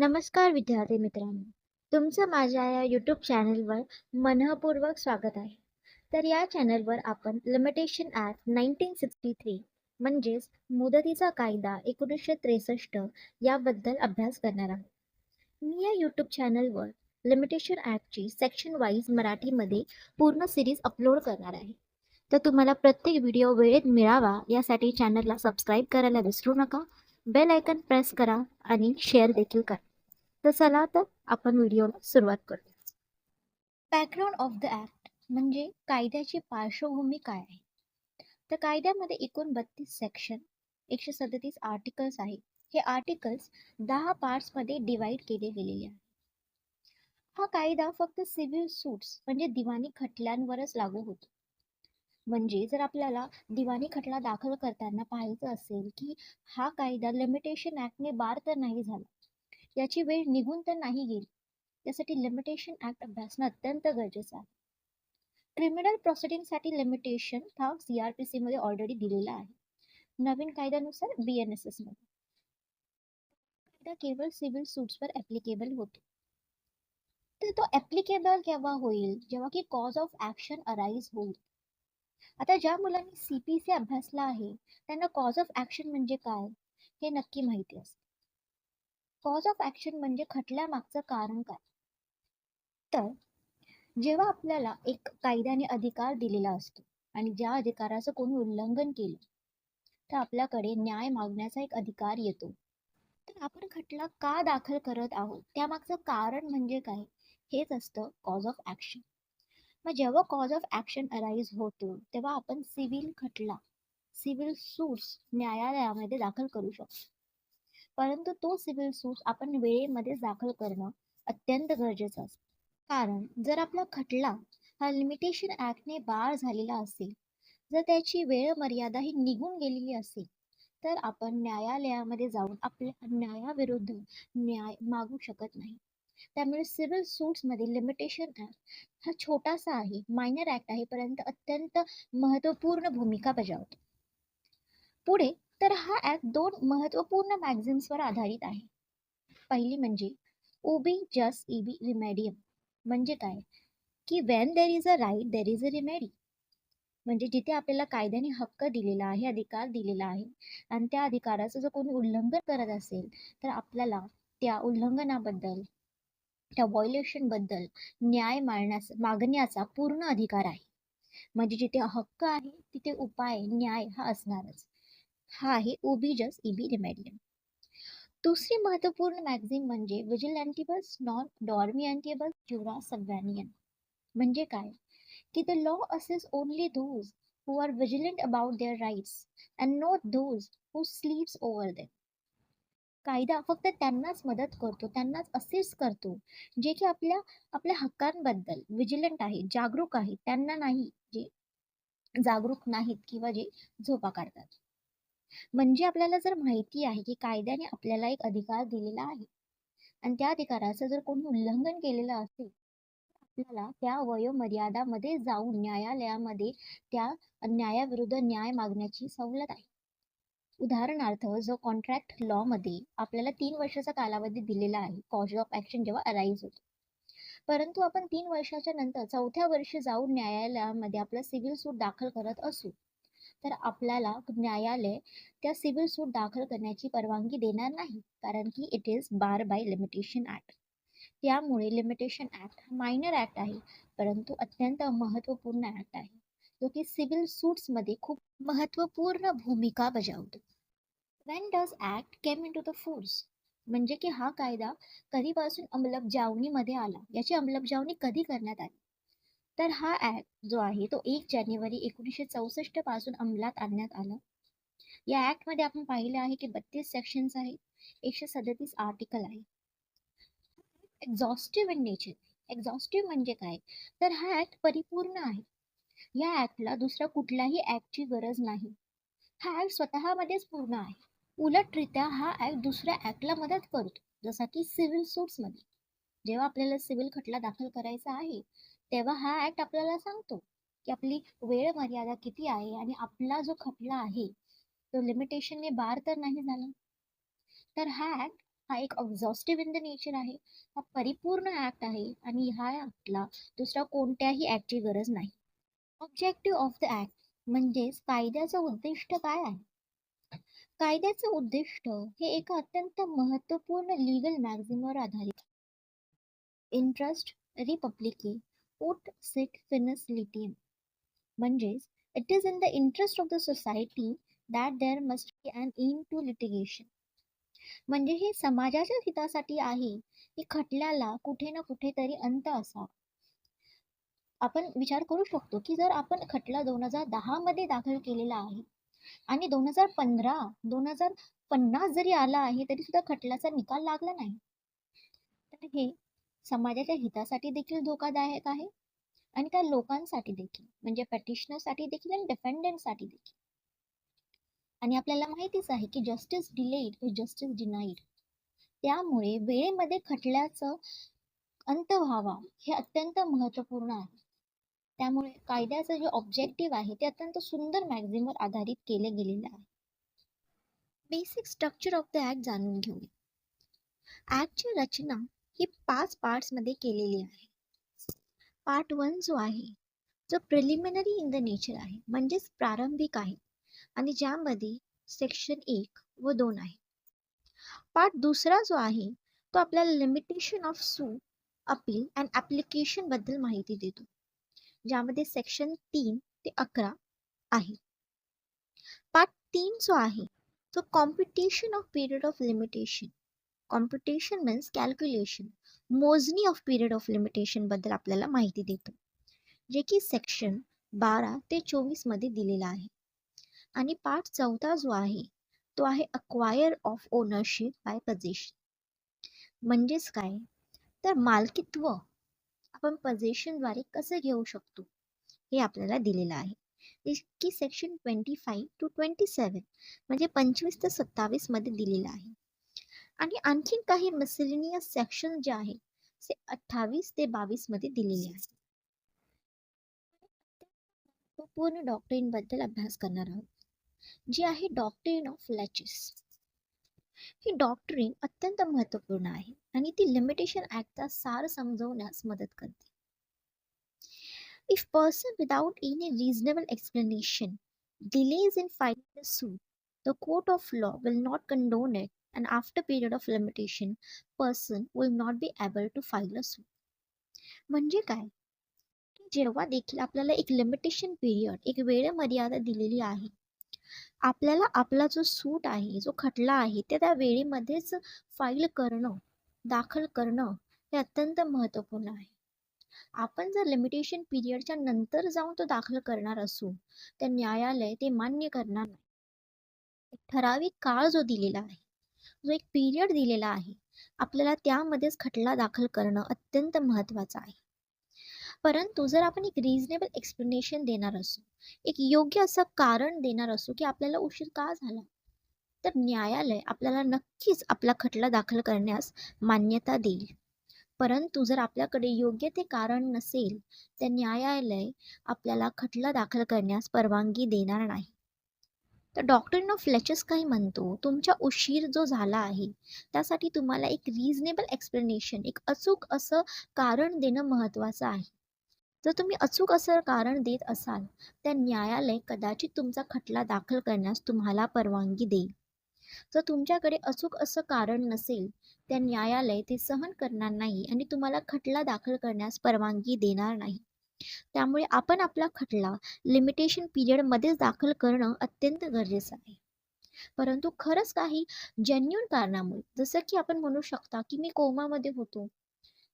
नमस्कार विद्यार्थी मित्रांनो. तुमचं माझ्या या यूट्यूब चॅनलवर मनःपूर्वक स्वागत आहे. तर या चॅनलवर आपण limitation act nineteen sixty three म्हणजेच मुदतीचा कायदा एकोणीसशे त्रेसष्ट याबद्दल अभ्यास करणार आहोत. मी या यूट्यूब चॅनलवर लिमिटेशन ॲक्टची सेक्शन वाईज मराठीमध्ये पूर्ण सिरीज अपलोड करणार आहे. तर तुम्हाला प्रत्येक व्हिडिओ वेळेत मिळावा यासाठी चॅनलला सबस्क्राईब करायला विसरू नका. बेल आयकन प्रेस करा आणि शेअर देखील करा. तर चला तर आपण व्हिडिओला सुरुवात करूया. बॅकग्राऊंड ऑफ द ॲक्ट म्हणजे कायद्याची पार्श्वभूमी काय आहे? तर कायद्यामध्ये एकूण बत्तीस सेक्शन एकशे सदतीस आर्टिकल्स आहेत. हे आर्टिकल्स दहा पार्ट्समध्ये डिवाइड केले गेलेले आहेत. हा कायदा फक्त सिव्हिल सूट्स म्हणजे दिवाणी खटल्यांवरच लागू होतो. म्हणजे जर आपल्याला दिवाणी खटला दाखल करताना पाहायचं असेल की हा कायदा लिमिटेशन ॲक्टने बार तर नाही झाला याची वेळ निघून तर नाही गेली. त्यासाठी लिमिटेशन ऍक्ट अभ्यासणं अत्यंत गरजेचं आहे. क्रिमिनल प्रोसिडिंगसाठी लिमिटेशन हा सी मध्ये ऑलरेडी दिलेला आहे. नवीन कायद्यानुसार बी एन एस एसमध्ये. कायदा केवळ सिव्हिल सूट्सवर ऍप्लिकेबल होतो. तर तो ॲप्लिकेबल केव्हा होईल? जेव्हा की कॉज ऑफ ऍक्शन अराईज होईल. आता ज्या मुलांनी सीपीसी अभ्यासला आहे त्यांना कॉज ऑफ ऍक्शन म्हणजे काय? हे नक्की माहिती असते. कॉज ऑफ ऍक्शन म्हणजे खटल्यामागचं कारण काय? तर जेव्हा आपल्याला एक कायद्याने अधिकार दिलेला असतो आणि ज्या अधिकाराचं कोणी उल्लंघन केलं तर आपल्याकडे न्याय मागण्याचा एक अधिकार येतो. तर आपण खटला का दाखल करत आहोत? त्यामागचं कारण म्हणजे काय? हेच असतं कॉज ऑफ ऍक्शन मग जेव्हा कॉज ऑफ ऍक्शन अराईज होतो तेव्हा आपण सिव्हिल खटला सिव्हिल सूट्स न्यायालयामध्ये दाखल करू शकतो. परंतु तो सिव्हिल सूट आपण वेळेमध्ये दाखल करणं अत्यंत गरजेचं असतं. कारण जर आपला खटला हा लिमिटेशन ऍक्टने बाळ झालेला असेल जर त्याची वेळ मर्यादा ही निघून गेलेली असेल तर आपण न्यायालयामध्ये जाऊन आपल्या न्यायाविरुद्ध न्याय मागू शकत नाही. त्यामुळे सिव्हिल सूट्समध्ये लिमिटेशन ॲक्ट हा छोटासा आहे मायनर ऍक्ट आहे परंतु अत्यंत महत्त्वपूर्ण भूमिका बजावतो. पुढे तर हा ॲप दोन महत्त्वपूर्ण मॅगझिन्सवर आधारित आहे. पहिली म्हणजे ओबी जस इबी रिमेडियम म्हणजे काय? की when there is a right there is a remedy म्हणजे जिथे आपल्याला कायद्याने हक्क दिलेला आहे अधिकार दिलेला आहे आणि त्या अधिकाराचं जर कोणी उल्लंघन करत असेल तर आपल्याला त्या उल्लंघनाबद्दल त्या वॉयलेशनबद्दल न्याय मारण्यास मागण्याचा पूर्ण अधिकार आहे. म्हणजे जिथे हक्क आहे तिथे उपाय न्याय हा असणारच. हा आहे ओबीजस इबी रेमेडियम दुसरी महत्त्वपूर्ण मॅगझिन म्हणजे विजिल अँटीबस नॉन डॉर्मी अँटीबस किंवा सबव्हॅनियन म्हणजे काय? की the law assess only those who are vigilant about their rights and not those who sleep over them कायदा फक्त त्यांनाच मदत करतो त्यांनाच असेच करतो जे की आपल्या आपल्या हक्कांबद्दल विजिलंट आहे जागरूक आहे त्यांना नाही जे जागरूक नाहीत किंवा जे झोपा काढतात. म्हणजे आपल्याला जर माहिती आहे की कायद्याने आपल्याला एक अधिकार दिलेला आहे. आणि त्या अधिकाराचं जर कोणी उल्लंघन केलेलं असेल आपल्याला त्या वयोमर्यादामध्ये जाऊन न्यायालयामध्ये त्या न्यायाविरुद्ध न्याय मागण्याची सवलत आहे. उदाहरणार्थ जो कॉन्ट्रॅक्ट लॉ मध्ये आपल्याला तीन वर्षाचा कालावधी दिलेला आहे कॉज ऑफ ऍक्शन जेव्हा अराईज होतो. परंतु आपण तीन वर्षाच्या नंतर चौथ्या वर्षी जाऊन न्यायालयामध्ये आपला सिव्हिल सूट दाखल करत असू तर आपल्याला न्यायालय त्या सिव्हिल सूट दाखल करण्याची परवानगी देणार नाही कारण की it is bar by limitation act त्यामुळे लिमिटेशन ऍक्ट हा मायनर ऍक्ट आहे परंतु अत्यंत महत्त्वपूर्ण ऍक्ट आहे. जो की सिव्हिल सूट्समध्ये खूप महत्त्वपूर्ण भूमिका बजावतो. When does act came into the force म्हणजे की हा कायदा कधीपासून अंमलबजावणीमध्ये आला? याची अंमलबजावणी कधी करण्यात आली? तर हा ऍक्ट जो आहे तो एक जानेवारी एकोणीसशे चौसष्टपासून अंमलात आणण्यात आला. या ऍक्टमध्ये आपण पाहिलं आहे की बत्तीस सेक्शन्स आहेत एकशे सदतीस आर्टिकल आहे एक्झॉस्टिव्ह इन नेचर एक्झॉस्टिव्ह म्हणजे काय? तर हा ऍक्ट परिपूर्ण आहे. या ऍक्टला दुसऱ्या कुठल्याही ऍक्टची गरज नाही. हा ऍक्ट स्वतःमध्येच पूर्ण आहे. उलटरित्या हा ऍक्ट दुसऱ्या ऍक्टला मदत करतो जसा की सिव्हिल सूट्समध्ये जेव्हा आपल्याला सिव्हिल खटला दाखल करायचा आहे तेव्हा हा ऍक्ट आपल्याला सांगतो की आपली वेळ मर्यादा किती आहे आणि आपला जो खटला आहे तो लिमिटेशनने बार तर नाही झाला? तर हा ऍक्ट हा एक एक्झॉस्टिव्ह इन द नेचर आहे. हा परिपूर्ण ऍक्ट आहे आणि ह्या ऍक्टला दुसऱ्या कोणत्याही ऍक्टची गरज नाही. ऑब्जेक्टिव्ह ऑफ द ऍक्ट म्हणजेच कायद्याचं उद्दिष्ट काय आहे? कायद्याचं उद्दिष्ट हे एका अत्यंत महत्त्वपूर्ण लिगल मॅक्झिमवर आधारित इंटरेस्ट रिपब्लिकी put sit finis लिटियम म्हणजेच it is in the interest of the society that there must be an end to litigation म्हणजे हे समाजाच्या हितासाठी आहे. की खटल्याला कुठे ना कुठेतरी अंत असावा. आपण विचार करू शकतो की जर आपण खटला दोन हजार दहा मध्ये दाखल केलेला आहे आणि दोन हजार पंधरा दोन हजार पन्नास जरी आला आहे तरी सुद्धा खटल्याचा निकाल लागला नाही. तर हे समाजाच्या हितासाठी देखील धोकादायक आहे आणि त्या लोकांसाठी देखील म्हणजे पॅटिशनरसाठी देखील आणि डिफेंडंटसाठी देखील. आणि आपल्याला माहितीच आहे की justice delayed is justice denied त्यामुळे वेळेमध्ये खटल्याचं अंत व्हावा हे अत्यंत महत्त्वपूर्ण आहे. त्यामुळे कायद्याचं जे ऑब्जेक्टिव्ह आहे ते अत्यंत सुंदर मॅगझिनवर आधारित केले गेलेले आहे. Basic structure of the act जाणून घेऊया. ऍक्टची रचना ही पाच पार्ट्समध्ये केलेली आहे. पार्ट वन जो आहे जो प्रिलिमिनरी इन द नेचर आहे म्हणजेच प्रारंभिक आहे आणि ज्यामध्ये सेक्शन एक व दोन आहे. पार्ट दुसरा जो आहे तो आपल्याला limitation of suit appeal and ॲप्लिकेशनबद्दल माहिती देतो. ज्यामध्ये सेक्शन तीन ते अकरा आहे. पार्ट तीन जो आहे तो competition of period of limitation competition means calculation मोजणी ऑफ पिरियड ऑफ लिमिटेशनबद्दल आपल्याला माहिती देतो. जे की सेक्शन बारा ते चोवीसमध्ये दिलेला आहे. आणि पार्ट चौथा जो आहे तो आहे acquire of ownership by possession म्हणजेच काय? तर मालकीत्व आपण पजेशनद्वारे कसं घेऊ शकतो? हे आपल्याला दिलेलं आहे. की section twenty five to twenty seven म्हणजे पंचवीस ते सत्तावीसमध्ये दिलेलं आहे. आणि आणखीन काही मिसलिनियस सेक्शन जे आहे ते अठ्ठावीस ते बावीसमध्ये दिलेले आहे पूर्ण डॉक्टरीन बद्दल अभ्यास करणार आहोत. जी आहे डॉक्टरीन ऑफ लॅचेस ही डॉक्टरीन अत्यंत महत्त्वपूर्ण आहे आणि ती लिमिटेशन ऍक्टचा सार समजवण्यास मदत करते. If person without any reasonable explanation delays in filing the the court of law will not condone condone and after period of limitation, person will not be able to file a suit. म्हणजे काय? जेव्हा देखील आपल्याला एक limitation period एक वेळ मर्यादा दिलेली आहे आपल्याला आपला जो सूट आहे जो खटला आहे ते त्या वेळेमध्येच फाईल करणं दाखल करणं हे अत्यंत महत्त्वपूर्ण आहे. आपण जर लिमिटेशन पिरियडच्या नंतर जाऊन तो दाखल करणार असू तर न्यायालय ते मान्य करणार नाही. ठराविक काळ जो दिलेला आहे जो एक पिरियड दिलेला आहे आपल्याला त्यामध्येच खटला दाखल करणं अत्यंत महत्त्वाचं आहे. परंतु जर आपण एक रिझनेबल एक्सप्लेनेशन देणार असू एक योग्य असं कारण देणार असू की आपल्याला उशीर का झाला तर न्यायालय आपल्याला नक्कीच आपला खटला दाखल करण्यास मान्यता देईल. परंतु जर आपल्याकडे योग्य ते कारण नसेल तर न्यायालय आपल्याला खटला दाखल करण्यास परवानगी देणार नाही. तर डॉक्टरीन फ्लेचस काय म्हणतो. तुमच्या उशीर जो झाला आहे त्यासाठी तुम्हाला एक रिझनेबल एक्सप्लेनेशन एक अचूक असं कारण देणं महत्त्वाचं आहे. जर तुम्ही अचूक असं कारण देत असाल तर न्यायालय कदाचित तुमचा खटला दाखल करण्यास तुम्हाला परवानगी देईल. जर तुमच्याकडे अचूक असं कारण नसेल तर न्यायालय ते सहन करणार नाही आणि तुम्हाला खटला दाखल करण्यास परवानगी देणार नाही. त्यामुळे आपण आपला खटला लिमिटेशन पिरियडमध्येच दाखल करणं अत्यंत गरजेचं आहे. परंतु खरंच काही जेन्युन कारणामुळे जसं की आपण म्हणू शकता की मी कोमामध्ये होतो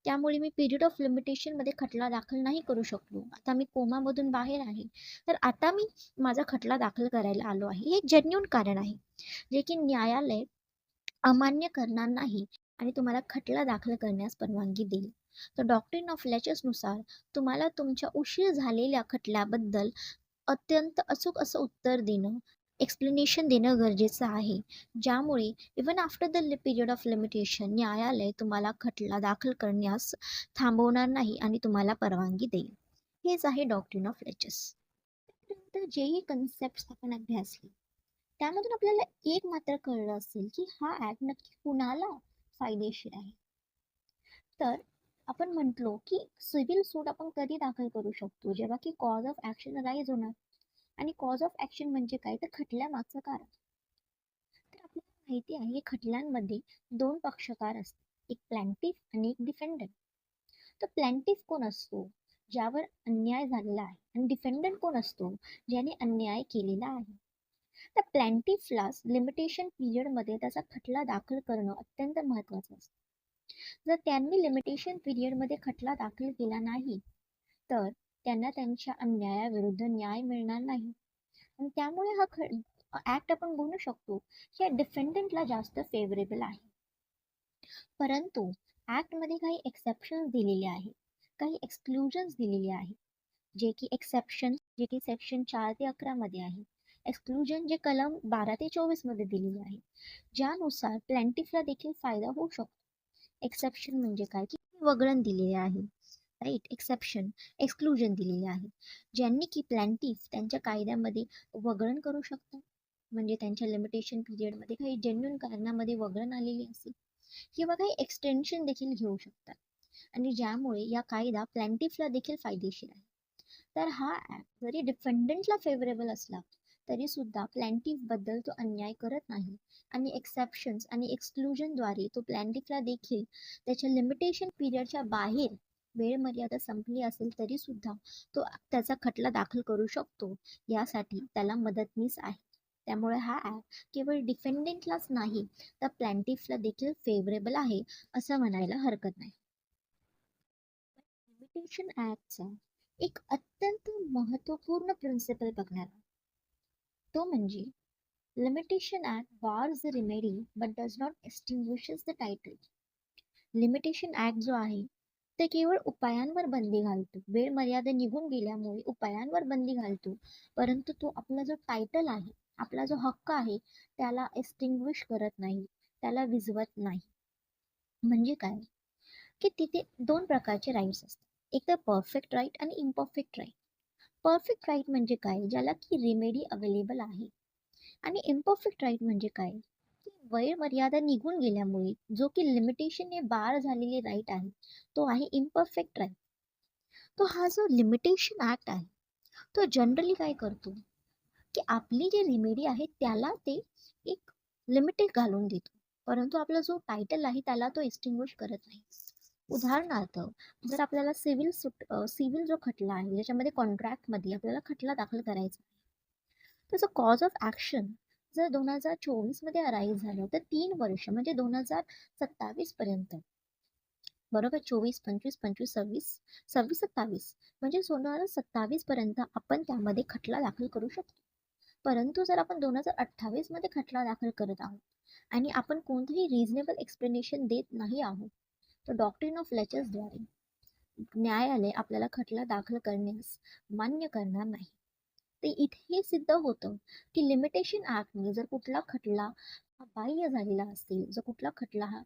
त्यामुळे मी पिरियड ऑफ लिमिटेशनमध्ये खटला दाखल नाही करू शकलो. आता मी कोमामधून बाहेर आहे तर आता मी माझा खटला दाखल करायला आलो आहे. हे जेन्युन कारण आहे जे की न्यायालय अमान्य करणार नाही आणि तुम्हाला खटला दाखल करण्यास परवानगी देईल. तर डॉक्टरीन ऑफनुसार तुम्हाला तुमच्या उशीर झालेल्या खटल्याबद्दल अत्यंत अचूक असं उत्तर देणं एक्सप्लेनेशन देणं गरजेचं आहे. ज्यामुळे even after the period of limitation न्यायालय तुम्हाला खटला दाखल करण्यास थांबवणार नाही आणि तुम्हाला परवानगी देईल. हेच आहे डॉक्टरीन ऑफ लेचेस त्यानंतर जेही कन्सेप्ट आपण अभ्यासले त्यामधून आपल्याला एक मात्र कळलं असेल की हा ऍक्ट नक्की कुणाला फायदेशीर आहे? तर आपण म्हटलो की सिव्हिल सूट आपण कधी दाखल करू शकतो? जेव्हा की कॉज ऑफ ऍक्शन राईज होणार. आणि कॉज ऑफ ऍक्शन म्हणजे काय? तर खटल्या मागचं कारण. तर आपल्याला माहिती आहे खटल्यांमध्ये दोन पक्षकार असतात. एक प्लॅन्टिफ आणि एक डिफेंडंट तर प्लॅन्टिफ कोण असतो? ज्यावर अन्याय झालेला आहे. आणि डिफेंडंट कोण असतो? ज्याने अन्याय केलेला आहे. तर प्लॅन्टिफला लिमिटेशन पिरियडमध्ये त्याचा खटला दाखल करणं अत्यंत महत्त्वाचं असतं. जर त्यांनी लिमिटेशन पिरियडमध्ये खटला दाखल केला नाही तर त्यांना त्यांच्या अन्यायाविरुद्ध न्याय मिळणार नाही. आणि त्यामुळे हा ख ऍक्ट आपण म्हणू शकतो की डिफेंडंटला जास्त फेवरेबल आहे. परंतु ऍक्टमध्ये काही एक्सेप्शन दिलेले आहे काही एक्सक्लुजन्स दिलेले आहे जे की एक्सेप्शन जे की सेक्शन चार ते अकरा मध्ये आहे. एक्सक्लुजन जे कलम बारा ते चोवीसमध्ये दिलेले आहे. ज्यानुसार प्लॅन्टिफला देखील फायदा होऊ शकतो. एक्सेप्शन म्हणजे काय? की वगळण दिलेले आहे. राईट एक्सेप्शन एक्सक्लुजन दिलेले आहे. ज्यांनी की प्लॅन्टिफ त्यांच्या कायद्यामध्ये वगळण करू शकतात. म्हणजे त्यांच्या लिमिटेशन पिरियडमध्ये काही जेन्युन कारणामध्ये वगळण आलेली असेल. किंवा काही एक्सटेन्शन देखील घेऊ शकतात. आणि ज्यामुळे या कायदा प्लॅन्टिफला देखील फायदेशीर आहे. तर हा ऍक्ट जरी डिफेंडंटला फेवरेबल असला तरी सुद्धा प्लॅन्टिफबद्दल तो अन्याय करत नाही. आणि एक्सेप्शन्स आणि एक्सक्लुजनद्वारे तो प्लॅन्टिफला देखील त्याच्या लिमिटेशन पिरियडच्या बाहेर वेळ मर्यादा संपली असेल तरी सुद्धा तो त्याचा खटला दाखल करू शकतो. यासाठी त्याला मदतनीस आहे. त्यामुळे हा ऍप केवळ डिफेंडेंटलाच नाही तर प्लॅन्टिफला देखील फेवरेबल आहे असं म्हणायला हरकत नाही. लिमिटेशन ऍपचा एक अत्यंत महत्त्वपूर्ण प्रिन्सिपल बघणार तो म्हणजे limitation act bars the remedy but does not extinguishes the title limitation act जो आहे ते केवळ उपायांवर बंदी घालतो. वेळ मर्यादा निघून गेल्यामुळे उपायांवर बंदी घालतो. परंतु तो आपला जो टायटल आहे आपला जो हक्क आहे त्याला एक्स्टिंग्विश करत नाही. त्याला विझवत नाही. म्हणजे काय? की तिथे दोन प्रकारचे राईट्स असतात. एक तर परफेक्ट राईट आणि इम्परफेक्ट राईट परफेक्ट राईट म्हणजे काय? ज्याला की रिमेडी अवेलेबल आहे. आणि इम्परफेक्ट राईट म्हणजे काय? की वेळ मर्यादा निघून गेल्यामुळे जो की लिमिटेशनने बार झालेली राईट आहे तो आहे इम्परफेक्ट राईट तो हा जो लिमिटेशन ऍक्ट आहे तो जनरली काय करतो? की आपली जी रेमेडी आहे त्याला ते एक लिमिटेड घालून देतो. परंतु आपला जो टायटल आहे त्याला तो एस्टिंग्विश करत नाही. उदाहरणार्थ जर आपल्याला सिव्हिल सुट सिव्हिल जो खटला आहे ज्याच्यामध्ये कॉन्ट्रॅक्टमध्ये आपल्याला खटला दाखल करायचा आहे त्याचं कॉज ऑफ ॲक्शन जर दोन हजार चोवीसमध्ये अराईव्ह झालं तर तीन वर्ष म्हणजे दोन हजार सत्तावीस पर्यंत बरोबर? चोवीस पंचवीस पंचवीस सव्वीस सव्वीस सत्तावीस म्हणजे दोन हजार सत्तावीसपर्यंत आपण त्यामध्ये खटला दाखल करू शकतो. परंतु जर आपण दोन हजार अठ्ठावीसमध्ये खटला दाखल करत आहोत आणि आपण कोणतंही रिझनेबल एक्सप्लेनेशन देत नाही आहोत तर डॉक्ट्रिन ऑफ लेचर्सद्वारे न्यायालय आपल्याला खटला दाखल करण्यास मान्य करणार नाही. ते इथे सिद्ध होतं की लिमिटेशन ऍक्टने जर कुठला खटला हा बाह्य झालेला असेल जर कुठला खटला हा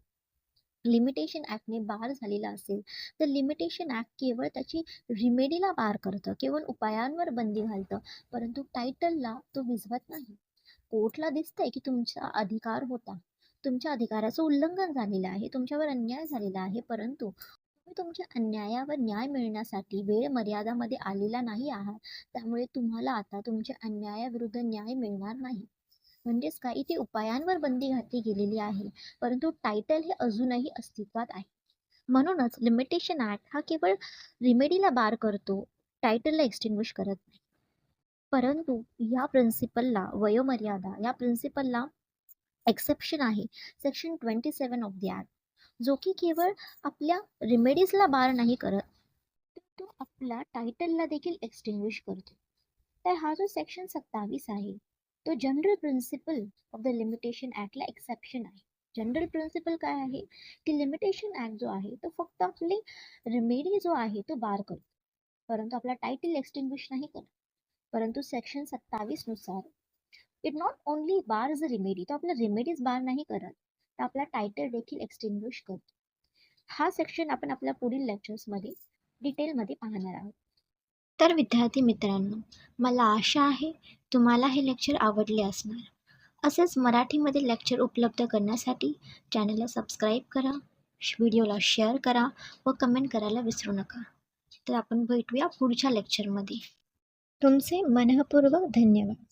लिमिटेशन ऍक्टने बार झालेला असेल तर लिमिटेशन ऍक्ट केवळ त्याची रिमेडीला बार करतं केवळ उपायांवर बंदी घालतं परंतु टायटलला तो विझवत नाही. कोर्टला दिसतंय की तुमचा अधिकार होता. तुमच्या अधिकाराचं उल्लंघन झालेलं आहे तुमच्यावर अन्याय झालेला आहे परंतु तुम्ही तुमच्या अन्यायावर न्याय मिळण्यासाठी वेळ मर्यादामध्ये आलेला नाही आहात. त्यामुळे तुम्हाला आता तुमच्या अन्यायाविरुद्ध न्याय मिळणार नाही. म्हणजेच काय? इथे उपायांवर बंदी घातली गेलेली आहे परंतु टायटल हे अजूनही अस्तित्वात आहे. म्हणूनच लिमिटेशन ऍक्ट हा केवळ रिमेडीला बार करतो टायटलला एक्सटिंग्विश करत नाही. परंतु या प्रिन्सिपलला वयोमर्यादा या प्रिन्सिपलला एक्सेप्शन आहे. Section twenty seven of the act जो की केवळ आपल्या रिमेडीजला बार नाही करत तो आपल्या टायटलला देखील एक्सटिंग्विश करतो. तर हा जो सेक्शन सत्तावीस आहे तो general principle of the limitation ॲक्टला exception आहे. जनरल प्रिन्सिपल काय आहे? की लिमिटेशन ॲक्ट जो आहे तो फक्त आपली रिमेडी जो आहे तो बार करतो. परंतु आपला टायटल एक्सटिंग्विश नाही करत. परंतु section सत्तावीसनुसार it not only bar a remedy तो आपलं रेमेडीज बार नाही करत. तर आपला टायटल देखील एक्सटिंग्विश करतो. हा सेक्शन आपण आपल्या पुढील लेक्चर्समध्ये डिटेलमध्ये पाहणार आहोत. तर विद्यार्थी मित्रांनो मला आशा आहे तुम्हाला हे लेक्चर आवडले असणार. असेच मराठीमध्ये लेक्चर उपलब्ध करण्यासाठी चॅनलला सबस्क्राईब करा व्हिडिओला शेअर करा व कमेंट करायला विसरू नका. तर आपण भेटूया पुढच्या लेक्चरमध्ये तुमचे मनःपूर्वक धन्यवाद.